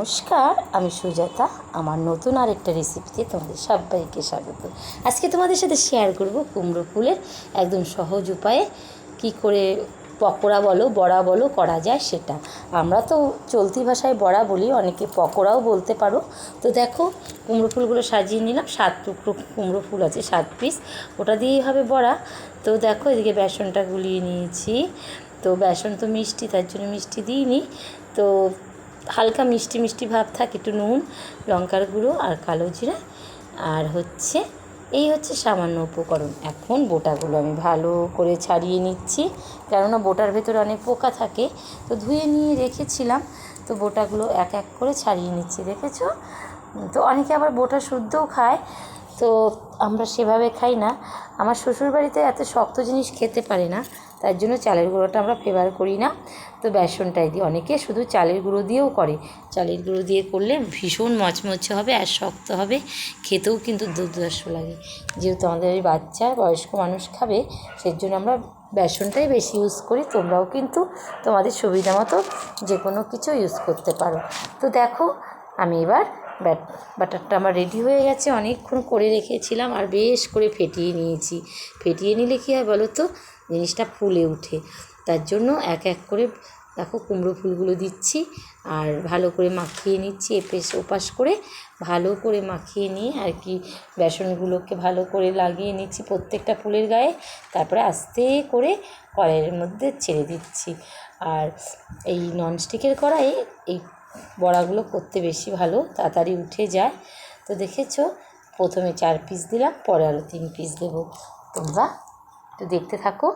নমস্কার, আমি সুজাতা, আমার নতুন আরেকটা রেসিপিতে তোমাদের সবাইকে স্বাগত। আজকে তোমাদের সাথে শেয়ার করব কুমড়ো ফুলের একদম সহজ উপায়ে কি করে পকোড়া বলো, বড়া বলো করা যায় সেটা। আমরা তো চলতি ভাষায় বড়া বলি, অনেকে পকোড়াও বলতে পারো। তো দেখো, কুমড়ো ফুলগুলো সাজিয়ে নিলাম, সাত টুকরো কুমড়ো ফুল আছে, সাত পিস ওটা দিয়েই হবে বড়া। তো দেখো, এদিকে বেসনটা গুলিয়ে নিয়েছি। তো বেসন তো মিষ্টি, তার জন্য মিষ্টি দিইনি। তো হালকা মিষ্টি মিষ্টি ভাব থাকে, একটু নুন, লঙ্কার গুঁড়ো আর কালো জিরা। আর হচ্ছে, এই হচ্ছে সামান্য উপকরণ। এখন বোটাগুলো আমি ভালো করে ছাড়িয়ে নিচ্ছি, কেননা বোটার ভেতরে অনেক পোকা থাকে। তো ধুয়ে নিয়ে রেখেছিলাম, তো বোটাগুলো এক এক করে ছাড়িয়ে নিচ্ছি, দেখেছ? তো অনেকে আবার বোটা শুদ্ধও খায়, তো আমরা সেভাবে খাই না। আমার শ্বশুরবাড়িতে এত শক্ত জিনিস খেতে পারে না। তার জন্য চালের গুঁড়োটা আমরা ফেভার করি না। তো বেসনটাই দিই। অনেকে শুধু চালের গুঁড়ো দিয়েও করে। চালের গুঁড়ো দিয়ে করলে ভীষণ মচমচে হবে আর শক্ত হবে। খেতেও কিন্তু দুর্দর্শ লাগে। যেহেতু আমাদের ওই বাচ্চা, বয়স্ক মানুষ খাবে সেই জন্য আমরা বেসনটাই বেশি ইউজ করি। তোমরাও কিন্তু তোমাদের সুবিধা মতো যে কোনো কিছু ইউজ করতে পারো। তো দেখো, আমি এবার ব্যাট, বাটারটা আমার রেডি হয়ে গেছে। অনেকক্ষণ করে রেখেছিলাম আর বেশ করে ফেটিয়ে নিয়েছি। ফেটিয়ে নিলে কী হয় বলো তো? জিনিসটা ফুলে ওঠে। তার জন্য এক এক করে দেখো কুমড়ো ফুলগুলো দিচ্ছি আর ভালো করে মাখিয়ে নিচ্ছি, এপেশ ওপাশ করে ভালো করে মাখিয়ে নিয়ে আর কি বেসনগুলোকে ভালো করে লাগিয়ে নিচ্ছি প্রত্যেকটা ফুলের গায়ে। তারপরে আস্তে করে কড়াইয়ের মধ্যে ছেড়ে দিচ্ছি। আর এই ননস্টিকের কড়াইয়ে এই বড়াগুলো করতে বেশি ভালো, তাড়াতাড়ি উঠে যায়। তো দেখেছ? প্রথমে চার পিস দিলাম, পরে আরও তিন পিস দেবো। তোমরা একটু দেখতে থাকো।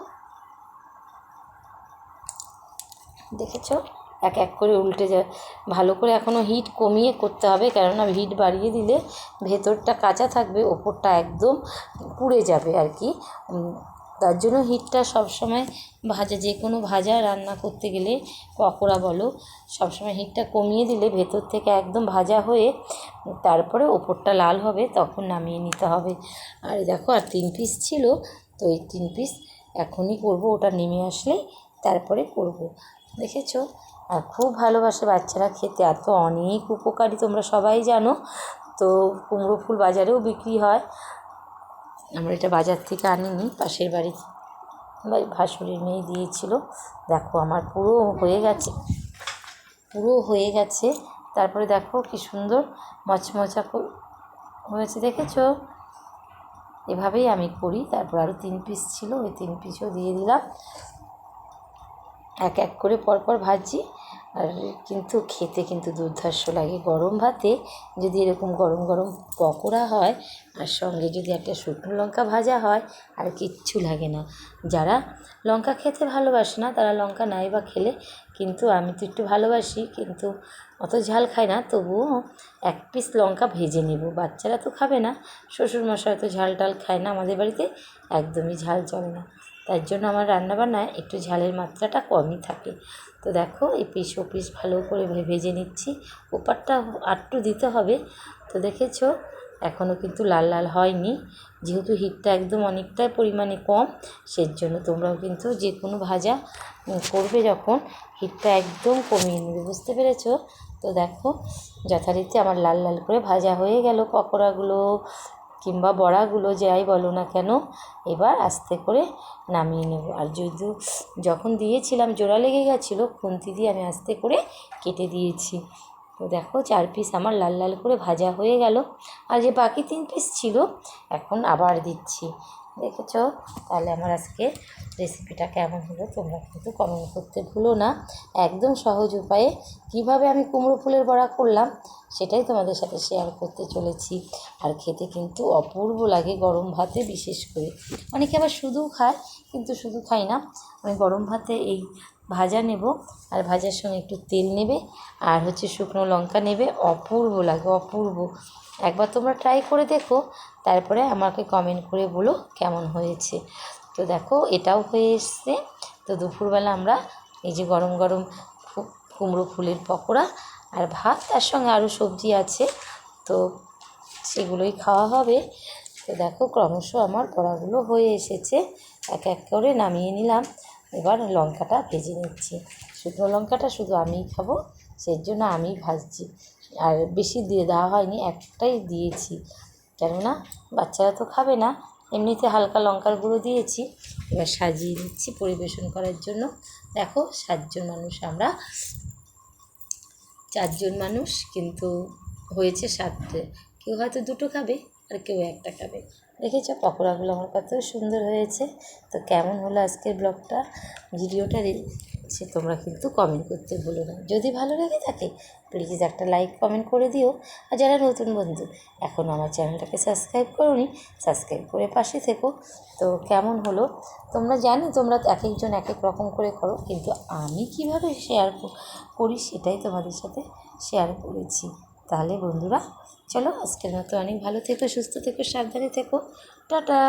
দেখেছ? এক এক করে উল্টে যায়। ভালো করে এখনও হিট কমিয়ে করতে হবে, কেননা হিট বাড়িয়ে দিলে ভেতরটা কাঁচা থাকবে, ওপরটা একদম পুড়ে যাবে আর কি। তার জন্য হিটটা সবসময় ভাজা, যে কোনো ভাজা রান্না করতে গেলে পকোড়া বলো, সবসময় হিটটা কমিয়ে দিলে ভেতর থেকে একদম ভাজা হয়ে তারপরে ওপরটা লাল হবে, তখন নামিয়ে নিতে হবে। আর দেখো, আর তিন পিস ছিল, তো এই তিন পিস এখনই করব, ওটা নেমে আসলেই তারপরে করব। দেখেছ? আর খুব ভালোবাসে বাচ্চারা খেতে, আর তো অনেক উপকারী, তোমরা সবাই জানো। তো কুমড়ো ফুল বাজারেও বিক্রি হয়। আমরা এটা বাজার থেকে আনিনি, পাশের বাড়ি ভাসুরের মেয়ে দিয়েছিল। দেখো আমার পুরো হয়ে গেছে, পুরো হয়ে গেছে। তারপরে দেখো কি সুন্দর মচমচা হয়েছে দেখেছ? এভাবেই আমি করি, তারপর আরও তিন পিস ছিল, ওই তিন পিসও দিয়ে দিলাম। এক এক করে পরপর ভাজি আর কিন্তু খেতে কিন্তু দুর্ধর্ষ লাগে। গরম ভাতে যদি এরকম গরম গরম পকোড়া হয়, আর সঙ্গে যদি একটা শুকনো লঙ্কা ভাজা হয়, আর কিচ্ছু লাগে না। যারা লঙ্কা খেতে ভালোবাসে না, তারা লঙ্কা নাই বা খেলে কিন্তু আমি তো একটু ভালোবাসি, কিন্তু অত ঝাল খাই না, তবুও এক পিস লঙ্কা ভেজে নেব। বাচ্চারা তো খাবে না, শ্বশুরমশাই তো ঝাল টাল খায় না, আমাদের বাড়িতে একদমই ঝাল চলে না। তার জন্য আমার রান্নাবান্নায় একটু ঝালের মাত্রাটা কমই থাকে। তো দেখো, এই পিস ও পিস ভালো করে ভেজে নিচ্ছি। ওপারটা আটটু দিতে হবে। তো দেখেছ এখনও কিন্তু লাল লাল হয়নি। যেহেতু হিটটা একদম অনেকটাই পরিমাণে কম সেই জন্য তোমরাও কিন্তু যে কোনো ভাজা করবে যখন, হিটটা একদম কমিয়ে নেবে। বুঝতে পেরেছ? তো দেখো, যথারীতি আমার লাল লাল করে ভাজা হয়ে গেল পকোড়াগুলো। কিংবা বড়াগুলো যাই বলো না কেন, এবার আস্তে করে নামিয়ে নেব। আর যদি যখন দিয়েছিলাম, জোড়া লেগে গেছিল, খুন্তি দিয়ে আমি আস্তে করে কেটে দিয়েছি। তো দেখো, চার পিস আমার লাল লাল করে ভাজা হয়ে গেল। আর যে বাকি তিন পিস ছিল, এখন আবার দিচ্ছি। দেখেছ? তাহলে আমার আজকে রেসিপিটা কেমন হলো তোমরা কিন্তু কমেন্ট করতে ভুলো না। একদম সহজ উপায়ে কীভাবে আমি কুমড়ো ফুলের বড়া করলাম সেটাই তোমাদের সাথে শেয়ার করতে চলেছি। আর খেতে কিন্তু অপূর্ব লাগে গরম ভাতে, বিশেষ করে। অনেকে আবার শুধু খায়, কিন্তু শুধু খাই না। আমি গরম ভাতে এই ভাজা নেব, আর ভাজার সঙ্গে একটু তেল নেবে, আর হচ্ছে শুকনো লঙ্কা নেবে। অপূর্ব লাগে, অপূর্ব। একবার তোমরা ট্রাই করে দেখো, তারপরে আমাকে কমেন্ট করে বলো কেমন হয়েছে। তো দেখো, এটাও হয়ে এসছে। তো দুপুরবেলা আমরা এই যে গরম গরম কুমড়ো ফুলের পকোড়া আর ভাত, তার সঙ্গে আরও সবজি আছে, তো সেগুলোই খাওয়া হবে। তো দেখো, ক্রমশ আমার বড়াগুলো হয়ে এসেছে। এক এক করে নামিয়ে নিলাম। এবার লঙ্কাটা ভেজে নিচ্ছি। শুকনো লঙ্কাটা শুধু আমিই খাব সেই জন্য আমিই ভাজছি। আর বেশি দিয়ে দেওয়া হয়নি, একটাই দিয়েছি। কেননা বাচ্চারা তো খাবে না, এমনিতে হালকা লঙ্কার গুঁড়ো দিয়েছি। এবার সাজিয়ে নিচ্ছি পরিবেশন করার জন্য। দেখো সাতজন মানুষ আমরা, চারজন মানুষ, কিন্তু হয়েছে সাতটে। কেউ হয়তো দুটো খাবে আর কেউ একটা খাবে। দেখেছ? পকোড়াগুলো আমার কত সুন্দর হয়েছে। তো কেমন হলো আজকের ব্লগটা? ভিডিওটা সে তোমরা কিন্তু কমেন্ট করতে ভুলো না। যদি ভালো লেগে থাকে প্লিজ একটা লাইক কমেন্ট করে দিও। আর যারা নতুন বন্ধু, এখন আমার চ্যানেলটাকে সাবস্ক্রাইব করোনি সাবস্ক্রাইব করে পাশে থেকো। তো কেমন হলো? তোমরা জানি, তোমরা এক একজন এক এক রকম করে করো, কিন্তু আমি কীভাবে শেয়ার করি সেটাই তোমাদের সাথে শেয়ার করেছি। তাহলে বন্ধুরা চলো আজকের মতো অনেক ভালো থেকো সুস্থ থেকো সাবধানে থেকো। টাটা!